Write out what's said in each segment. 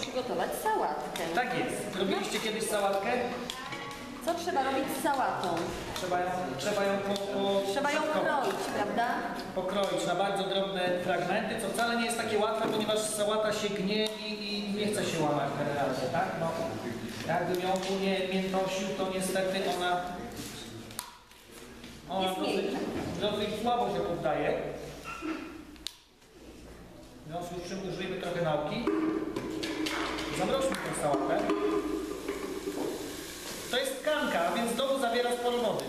przygotować sałatkę. Tak jest. Robiliście kiedyś sałatkę? Co trzeba robić z sałatą? Trzeba ją, trzeba ją po, po, Trzeba ją kroić, prawda? pokroić na bardzo drobne fragmenty, co wcale nie jest takie łatwe, ponieważ sałata się gnie i, i nie chce się łamać generalnie, tak? No, jakbym ją nie miętosił, to niestety ona, ona Jest dosyć, miękka. dosyć słabo się poddaje. W związku z czym użyjmy trochę nauki. Zamroźmy tę sałatę. To jest tkanka, więc znowu zawiera sporo wody.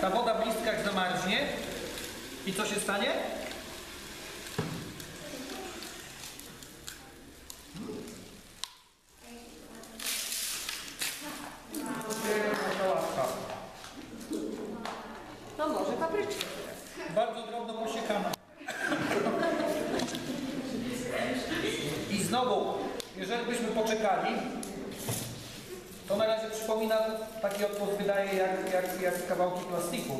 Ta woda w listkach zamarznie i co się stanie? Sałatka. To może papryczkę. Bardzo drobno posiekana. I znowu, jeżeli byśmy poczekali, to na razie przypomina taki odpływ wydaje jak, jak, jak kawałki plastiku.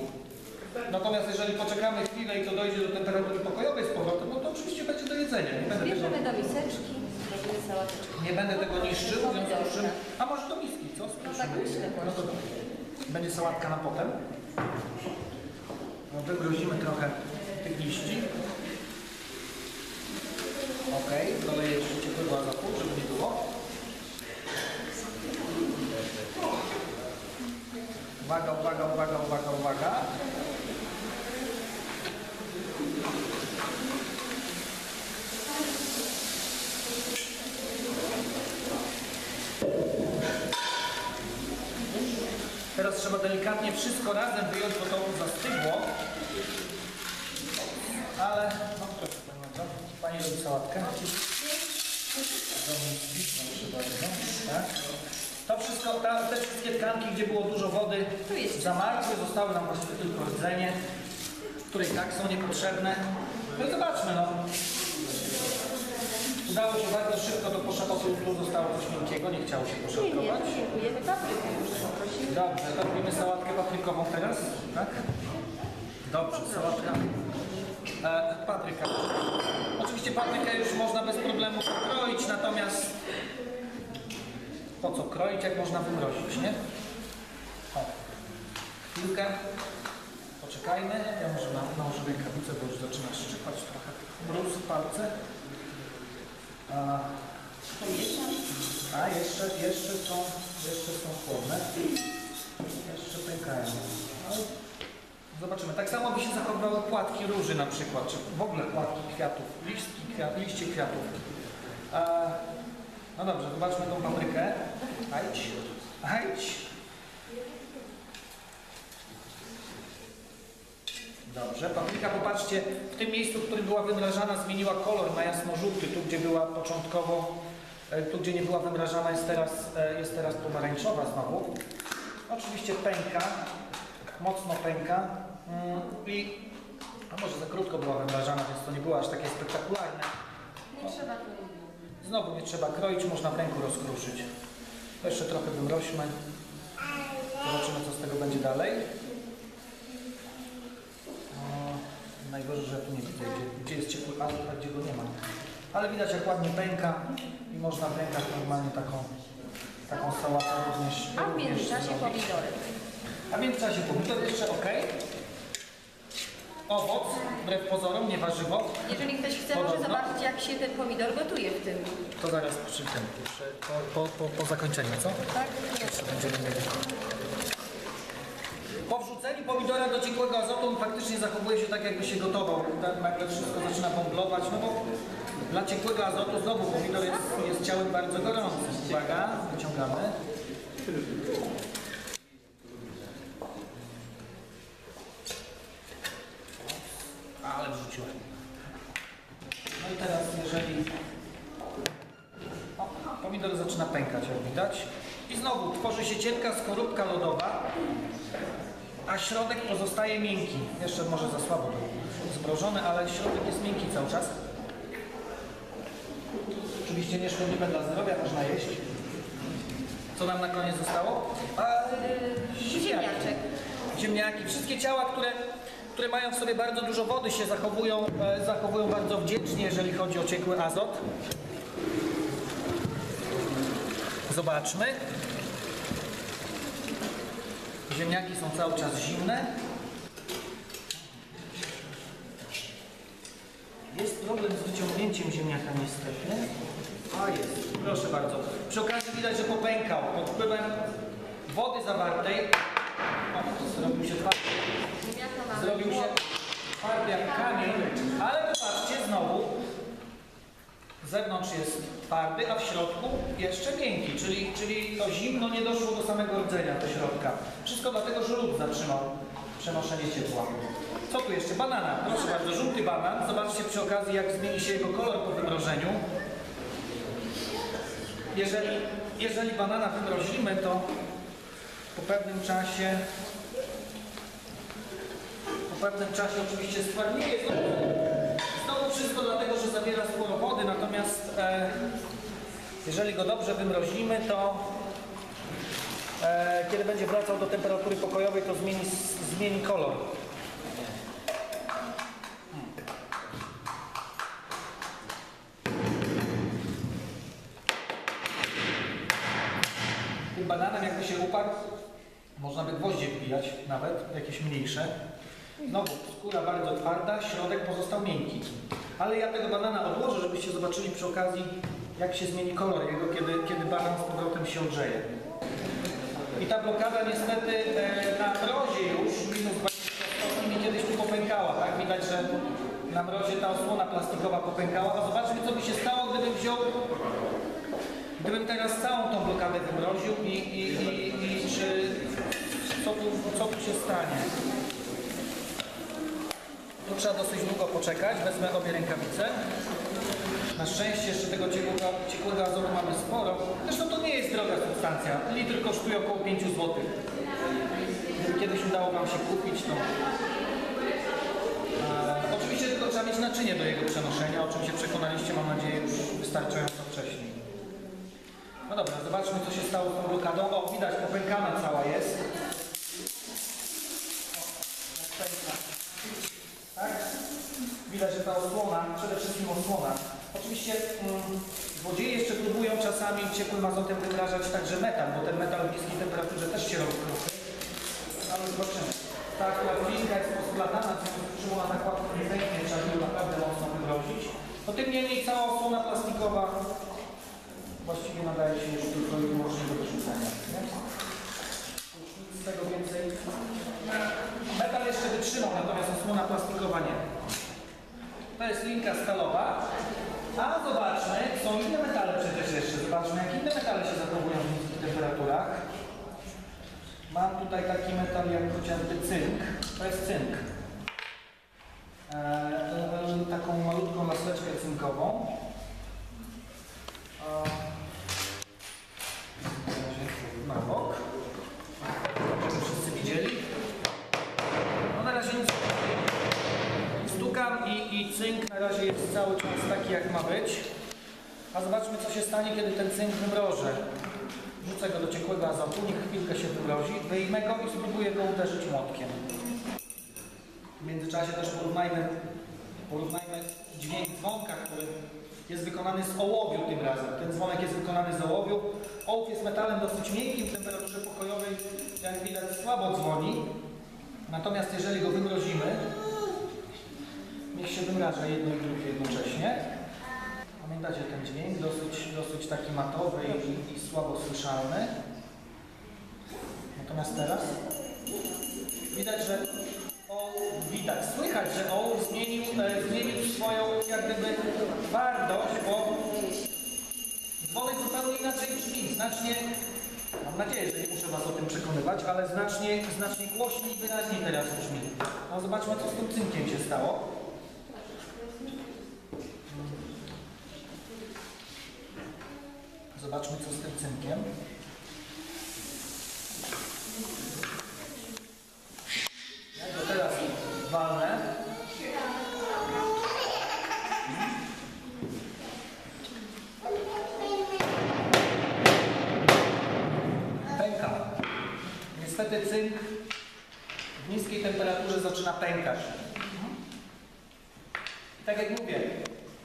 Natomiast jeżeli poczekamy chwilę i to dojdzie do temperatury pokojowej z powrotem, no to oczywiście będzie do jedzenia. Nie będę tego, Bierzemy do miseczki, robimy sałateczkę. nie będę tego niszczył, w związku z czym... A może do miski, co? No tak myślę No to dobrze. Będzie sałatka na potem. No, Wymrozimy trochę tych liści. Ok, doleję jeszcze ciepłego azotu, żeby nie było. Uwaga, uwaga, uwaga, uwaga, uwaga. Teraz trzeba delikatnie wszystko razem wyjąć, bo to zastygło. Ale, no proszę Pani Pani robi sałatkę. Proszę bardzo, tak. To wszystko, ta, te wszystkie tkanki, gdzie było dużo wody, zamarzły, zostały nam właściwie tylko rdzenie, które i tak są niepotrzebne. No i zobaczmy, no. Udało się bardzo szybko do poszatosu, tu zostało coś miękkiego, nie chciało się Nie, nie, poszatkować. to dziękujemy paprykę już poprosimy. Dobrze, to robimy sałatkę paprykową teraz, tak? Dobrze, sałatka. E, papryka. Oczywiście paprykę już można bez problemu kroić, natomiast po co kroić, jak można wymrozić, nie? O, chwilkę. Poczekajmy. Ja może na, nałożę rękawice, bo już zaczyna szczypać trochę mróz w palce. A, a jeszcze, jeszcze są, jeszcze są chłodne. Jeszcze pękają. No, zobaczymy. Tak samo by się zachowywały płatki róży na przykład, czy w ogóle płatki kwiatów, kwiat, liście kwiatów. A, no dobrze, zobaczmy tą paprykę. Ajdź, ajdź. Dobrze, papryka, popatrzcie, w tym miejscu, w którym była wymrażana, zmieniła kolor na jasno-żółty, tu gdzie była początkowo, e, tu gdzie nie była wymrażana, jest teraz, e, jest teraz pomarańczowa znowu. Oczywiście pęka, mocno pęka mm, i, a może za krótko była wymrażana, więc to nie było aż takie spektakularne. Nie trzeba tu Znowu nie trzeba kroić, można w ręku rozkruszyć. To jeszcze trochę wymroźmy. Zobaczymy, co z tego będzie dalej. O, najgorzej, że tu nie widzę, gdzie, gdzie jest ciepły azot, a gdzie go nie ma. Ale widać, jak ładnie pęka i można w rękach normalnie taką, taką sałatę również A w również międzyczasie zrobić. pomidory. A w międzyczasie pomidor jeszcze ok. Owoc, wbrew pozorom, nie warzywo. Jeżeli ktoś chce, może Podobno. zobaczyć, jak się ten pomidor gotuje w tym. To zaraz przy tym, przy, po, po, po, po zakończeniu, co? Tak? Jeszcze będziemy mieli. Po wrzuceniu pomidora do ciekłego azotu on faktycznie zachowuje się tak, jakby się gotował. Tak nagle wszystko zaczyna bąblować, no bo dla ciekłego azotu znowu pomidor jest, jest ciałem bardzo gorącym. Uwaga, wyciągamy. Ale wrzuciłem. No i teraz, jeżeli o, pomidor zaczyna pękać, jak widać. I znowu tworzy się cienka skorupka lodowa, a środek pozostaje miękki. Jeszcze może za słabo to zmrożony, ale środek jest miękki cały czas. Oczywiście nieszkodliwe dla zdrowia, można jeść. Co nam na koniec zostało? A, Ziemniaczek. ziemniaki, wszystkie ciała, które, które mają w sobie bardzo dużo wody się zachowują, e, zachowują bardzo wdzięcznie, jeżeli chodzi o ciekły azot. zobaczmy. Ziemniaki są cały czas zimne. Jest problem z wyciągnięciem ziemniaka niestety. A jest, proszę bardzo. Przy okazji widać, że popękał pod wpływem wody zawartej. O, zrobił się twardy. Zrobił się twardy jak kamień, ale popatrzcie znowu. Zewnątrz jest twardy, a w środku jeszcze miękki, czyli, czyli to zimno nie doszło do samego rdzenia do środka. Wszystko dlatego, że lód zatrzymał przenoszenie ciepła. Co tu jeszcze? Banana. Proszę bardzo, żółty banan. Zobaczcie przy okazji, jak zmieni się jego kolor po wymrożeniu. Jeżeli, jeżeli banana wymrozimy, to po pewnym czasie po pewnym czasie oczywiście stwardnieje wszystko dlatego, że zawiera sporo wody, natomiast e, jeżeli go dobrze wymrozimy, to e, kiedy będzie wracał do temperatury pokojowej, to zmieni, zmieni kolor. Tym bananem jakby się uparł, można by gwoździe wbijać nawet, jakieś mniejsze. Znowu, skóra bardzo twarda, środek pozostał miękki. Ale ja tego banana odłożę, żebyście zobaczyli przy okazji, jak się zmieni kolor jego, kiedy, kiedy banan z powrotem się odgrzeje. I ta blokada niestety e, na mrozie już, minus 20 stopni, mi kiedyś tu popękała, tak? Widać, że na mrozie ta osłona plastikowa popękała. A zobaczmy, co by się stało, gdybym wziął Gdybym teraz całą tą blokadę wymroził i, i, i, i czy, co, tu, co tu się stanie? Trzeba dosyć długo poczekać, wezmę obie rękawice. Na szczęście jeszcze tego ciekłego, ciekłego azotu mamy sporo. Zresztą to nie jest droga substancja. Litr kosztuje około 5 zł. Gdyby kiedyś udało Wam się kupić, to... E, oczywiście tylko trzeba mieć naczynie do jego przenoszenia, o czym się przekonaliście, mam nadzieję, już wystarczająco wcześniej. No dobra, zobaczmy co się stało z tą blokadą. O, widać, popękana cała jest. O, jak pęka. Tak? Widać, że ta osłona, przede wszystkim osłona. Oczywiście mm, złodzieje jeszcze próbują czasami ciepłym azotem wymrażać także metal, bo ten metal w niskiej temperaturze też się robi kruchy. Ale zobaczymy. Ta akurat linka jest poskładana, ona tak łatwo nie pęknie, trzeba by ją naprawdę mocno wymrozić. No tym niemniej cała osłona plastikowa właściwie nadaje się już tylko i wyłącznie do wyrzucenia. nic z tego więcej. Metal jeszcze wytrzymał, natomiast osłona plastikowa nie. To jest linka stalowa. A zobaczmy, są inne metale przecież jeszcze. Zobaczmy, jak inne metale się zachowują w niskich temperaturach. Mam tutaj taki metal jak chociażby cynk. To jest cynk. Eee, taką malutką laseczkę cynkową. Eee, na bok. Żeby wszyscy widzieli. No na razie nic. Stukam i, i cynk na razie jest cały czas taki jak ma być. A zobaczmy co się stanie, kiedy ten cynk wymrożę. Wrzucę go do ciekłego azotu, niech chwilkę się wymrozi. Wyjmę go i spróbuję go uderzyć młotkiem. W międzyczasie też porównajmy, porównajmy dźwięk dzwonka, który jest wykonany z ołowiu tym razem. Ten dzwonek jest wykonany z ołowiu. Ołów jest metalem dosyć miękkim w temperaturze pokojowej, jak widać słabo dzwoni. Natomiast jeżeli go wymrozimy, niech się wymraża jedno i drugie jednocześnie. Pamiętacie ten dźwięk, dosyć, dosyć taki matowy i, i słabo słyszalny. Natomiast teraz widać, że o, widać, słychać, że ołów zmienił, e, zmienił swoją jak gdyby twardość, bo dzwonek zupełnie inaczej brzmi, znacznie, mam nadzieję, że nie muszę Was o tym przekonywać, ale znacznie, znacznie głośniej i wyraźniej teraz brzmi. No zobaczmy, co z tym cynkiem się stało. Zobaczmy, co z tym cynkiem. Ja go teraz walnę. Pęka. Niestety cynk w niskiej temperaturze zaczyna pękać. Tak jak mówię,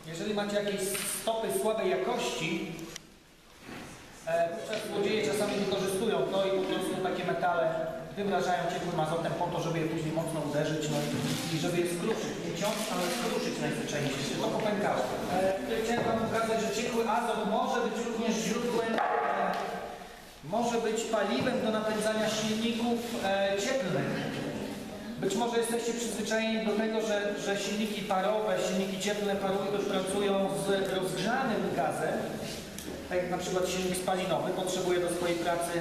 jeżeli macie jakieś stopy słabej jakości, E, Wówczas złodzieje czasami wykorzystują to i po prostu takie metale wymrażają ciepłym azotem po to, żeby je później mocno uderzyć no i, żeby je skruszyć. Nie ciąć, ale skruszyć najzwyczajniej, żeby to popękało. E, tutaj chciałem Wam pokazać, że ciekły azot może być również źródłem, e, może być paliwem do napędzania silników e, cieplnych. Być może jesteście przyzwyczajeni do tego, że, że silniki parowe, silniki cieplne parują, pracują z rozgrzanym gazem, tak jak na przykład silnik spalinowy potrzebuje do swojej pracy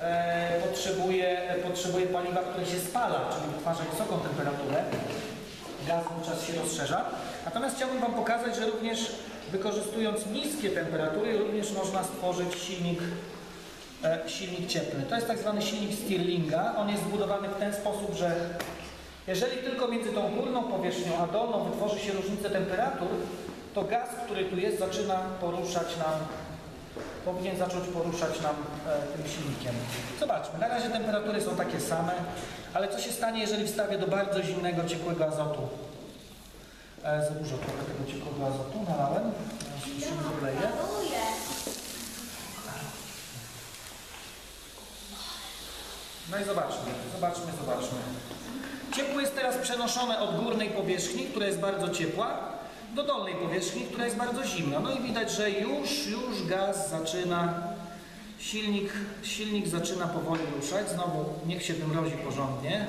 e, potrzebuje, potrzebuje paliwa, które się spala, czyli wytwarza wysoką temperaturę. Gaz wówczas się rozszerza. Natomiast chciałbym Wam pokazać, że również wykorzystując niskie temperatury, również można stworzyć silnik e, silnik cieplny. To jest tak zwany silnik Stirlinga. On jest zbudowany w ten sposób, że jeżeli tylko między tą górną powierzchnią a dolną wytworzy się różnica temperatur, to gaz, który tu jest, zaczyna poruszać nam, powinien zacząć poruszać nam e, tym silnikiem. Zobaczmy, na razie temperatury są takie same, ale co się stanie, jeżeli wstawię do bardzo zimnego, ciekłego azotu? E, za dużo trochę tego ciekłego azotu nalałem, się wyleje. No i zobaczmy, zobaczmy, zobaczmy. Ciepło jest teraz przenoszone od górnej powierzchni, która jest bardzo ciepła, do dolnej powierzchni, która jest bardzo zimna. No i widać, że już, już gaz zaczyna, silnik, silnik zaczyna powoli ruszać. Znowu niech się wymrozi porządnie.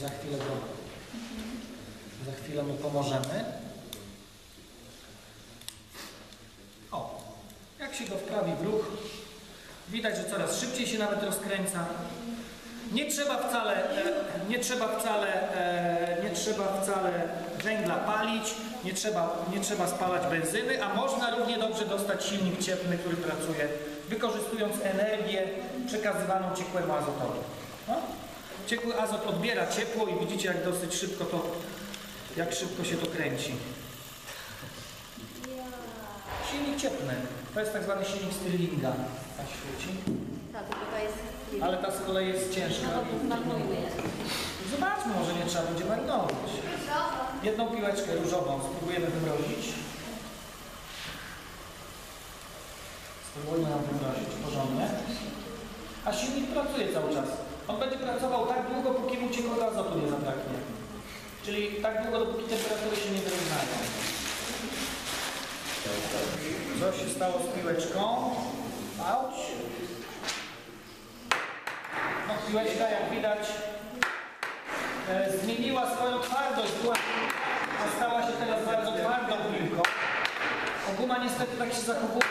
Za chwilę go, za chwilę mu pomożemy. O, jak się go wprawi w ruch, Widać, że coraz szybciej się nawet rozkręca. Nie trzeba wcale, e, nie trzeba wcale, e, nie trzeba wcale węgla palić, nie trzeba, nie trzeba spalać benzyny, a można równie dobrze dostać silnik cieplny, który pracuje wykorzystując energię przekazywaną ciekłemu azotowi. No? Ciekły azot odbiera ciepło i widzicie jak dosyć szybko to, jak szybko się to kręci. Silnik cieplny. To jest tak zwany silnik Stirlinga. Tak świeci. Tak, tylko to jest... Ale ta z kolei jest ciężka. Zobaczmy, może nie trzeba będzie marynować. Jedną piłeczkę różową spróbujemy wymrozić. Spróbujmy ją wymrozić porządnie. A silnik pracuje cały czas. On będzie pracował tak długo, póki mu ciekłego azotu nie zabraknie. Czyli tak długo, dopóki temperatury się nie wyrównają. Co się stało z piłeczką? Auć. Piłeczka, jak widać, e, zmieniła swoją twardość, była, a stała się teraz bardzo twardą piłką. A guma niestety tak się zachowuje.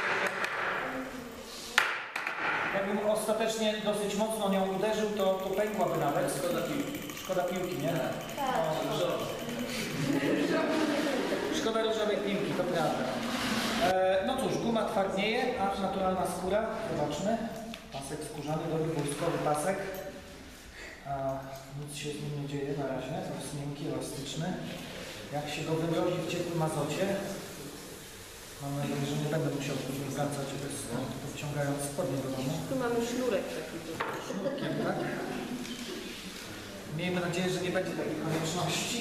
Jakbym ostatecznie dosyć mocno nią uderzył, to, to pękłaby nawet. Szkoda piłki. Szkoda piłki, nie? No, Szkoda różowej piłki, to prawda. E, no cóż, guma twardnieje, a naturalna skóra, zobaczmy. Pasek skórzany, dobry wojskowy pasek. A, nic się z nim nie dzieje na razie, to jest miękki, elastyczny. Jak się go wymrozi w ciepłym azocie, mam nadzieję, że nie będę musiał później wracać bez podciągając spodnie do domu. Tu mamy sznurek taki. Sznurkiem, tak? Miejmy nadzieję, że nie będzie takiej konieczności.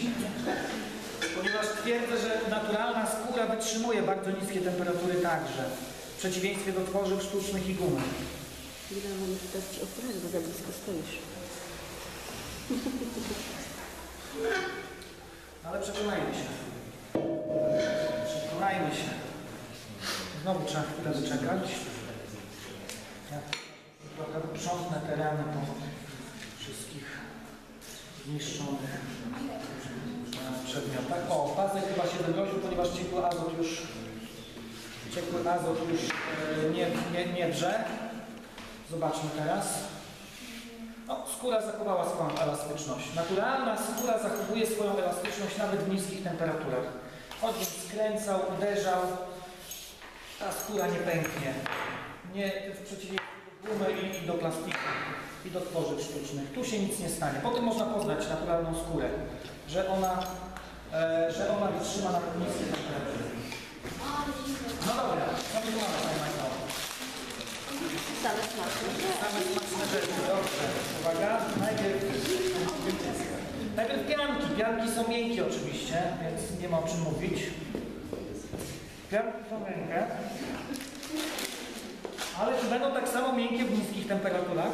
Ponieważ twierdzę, że naturalna skóra wytrzymuje bardzo niskie temperatury także. W przeciwieństwie do tworzyw sztucznych i gumy. Ile tutaj ci ostrożnie, bo za blisko stoisz. Ale przekonajmy się. Przekonajmy się. Znowu trzeba chwilę wyczekać. Ja trochę uprzątnę tereny po wszystkich zniszczonych przedmiotach. O, pasek chyba się wymroził, ponieważ ciekły azot już ciekły azot już e, nie, nie, nie drze. Zobaczmy teraz. No, skóra zachowała swoją elastyczność. Naturalna skóra zachowuje swoją elastyczność nawet w niskich temperaturach. Choćbym skręcał, uderzał, ta skóra nie pęknie. Nie, w przeciwieństwie do gumy i, do plastiku i do tworzyw sztucznych. Tu się nic nie stanie. Potem można poznać naturalną skórę, że ona, e, że ona wytrzyma nawet niskie temperatury. No dobra, co my tu mamy? Same smaczne. Same smaczne rzeczy, dobrze. Uwaga, najpierw, najpierw pianki. Pianki są miękkie oczywiście, więc nie ma o czym mówić. Pianki są miękkie. Ale czy będą tak samo miękkie w niskich temperaturach?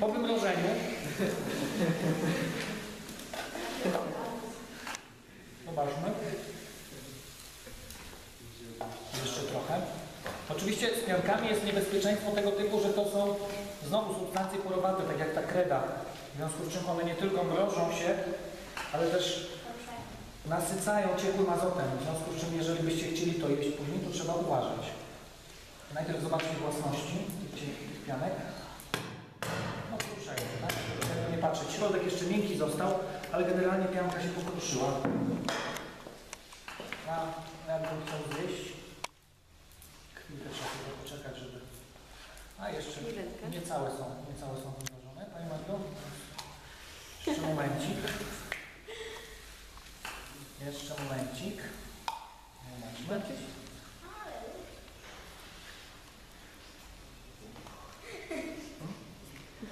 Po wymrożeniu. Zobaczmy. Jeszcze trochę. Oczywiście z piankami jest niebezpieczeństwo tego typu, że to są znowu substancje porowate, tak jak ta kreda. W związku z czym one nie tylko mrożą się, ale też nasycają ciepłym azotem. W związku z czym, jeżeli byście chcieli to jeść później, to trzeba uważać. Najpierw zobaczcie własności tych pianek. No kruszeją, tak? Nie patrzeć. Środek jeszcze miękki został, ale generalnie pianka się pokruszyła. Ja, jakbym chciał zjeść, chwilkę trzeba tylko poczekać, żeby... A jeszcze Chwileczkę. niecałe są, niecałe są wymrożone. Pani Magdo? Jeszcze momencik. Jeszcze momencik. Zobaczmy.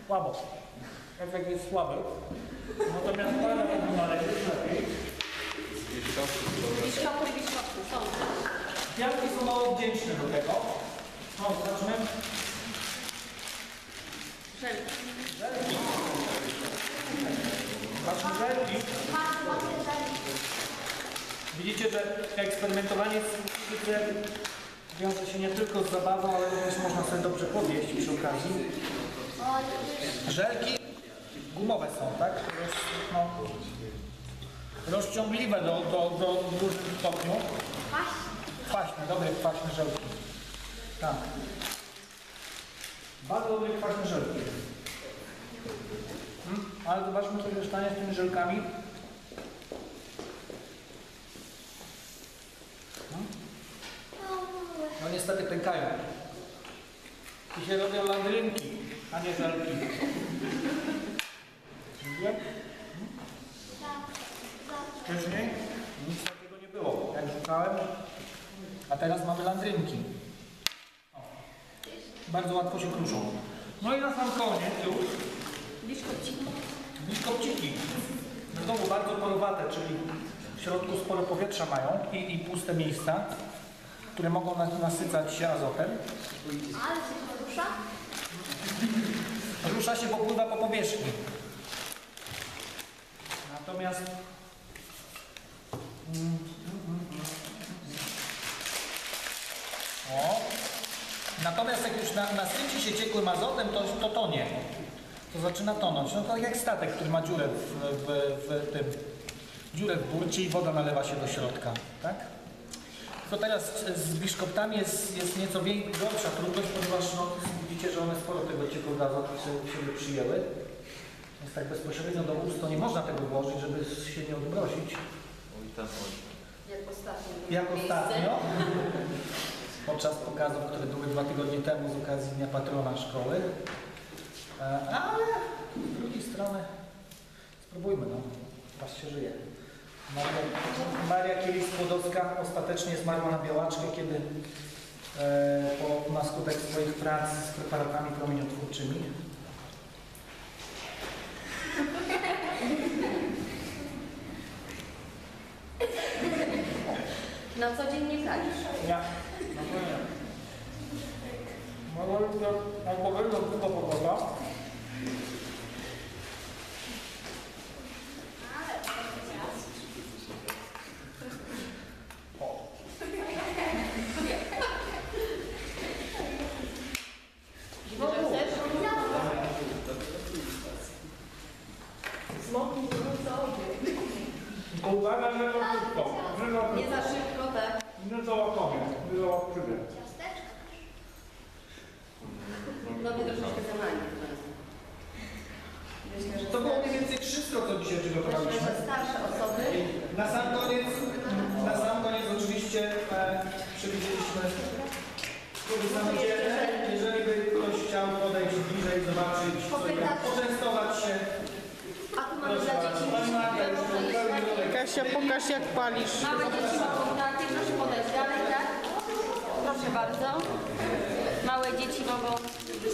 Słabo. Efekt jest słaby. Natomiast pana powinna lepiej. Biszkopy, biszkopy są. Pianki są mało wdzięczne do tego. No, zobaczmy. Żelki. Żelki. Żelki. Widzicie, że eksperymentowanie z cukrem wiąże się nie tylko z zabawą, ale również można sobie dobrze podjeść przy okazji. Żelki gumowe są, tak? No, rozciągliwe do, do, do w różnym stopniu. Kwaśne, dobre kwaśne żelki. Tak. Bardzo dobre kwaśne żelki. Hmm? Ale zobaczmy, co się stanie z tymi żelkami. Hmm? No niestety pękają. I się robią landrynki, a nie żelki. Widzicie? Wcześniej nic takiego nie było, jak szukałem. A teraz mamy landrynki. O. Bardzo łatwo się kruszą. No i na sam koniec już Biszkopciki. biszkopciki. Znowu bardzo porowate, czyli w środku sporo powietrza mają i, i puste miejsca, które mogą nas, nasycać się azotem. Ale się porusza? Rusza się, bo pływa po powierzchni. Natomiast mm. o. Natomiast jak już na, nasyci się ciekłym azotem, to, to tonie. To zaczyna tonąć. No to jak statek, który ma dziurę w, w, w tym dziurę w burcie i woda nalewa się do środka, tak? To teraz z biszkoptami jest, jest nieco gorsza trudność, ponieważ no, widzicie, że one sporo tego ciekłego azotu sobie, sobie przyjęły. Więc tak bezpośrednio do ust to nie można tego włożyć, żeby się nie odmrozić. Jak ostatnio. Jak ostatnio, podczas pokazów, które były dwa tygodnie temu z okazji Dnia Patrona Szkoły. E, Ale z drugiej strony spróbujmy, no. Was się żyje. Maria, Kielich-Skłodowska ostatecznie zmarła na białaczkę, kiedy e, po, na skutek swoich prac z preparatami promieniotwórczymi Na co dzień nie palisz. Ja. No to nie. Mogę to odpowiednio tylko pogoda. O. No chcesz? Tylko uwaga, że to szybko. Że to Nie za szybko, tak? Nie załapiemy. Nie załapiemy. Ciasteczka. No mnie troszeczkę za manie. Myślę, że To było mniej więcej wszystko, co dzisiaj Myślę, przygotowaliśmy. że starsze osoby Na sam koniec, na sam koniec oczywiście e, przewidzieliśmy próby samodzielne. Jeżeli by ktoś chciał podejść bliżej, zobaczyć, coś, poczęstować się, A tu mamy proszę dla bardzo. dzieci Pani Maria już tu pełni rolę. Kasia, pokaż jak palisz. Małe dzieci mogą tak, proszę podać dalej, tak? Proszę bardzo. Małe dzieci mogą,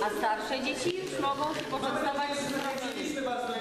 a starsze dzieci już mogą poczęstować. Do eksperymentowania.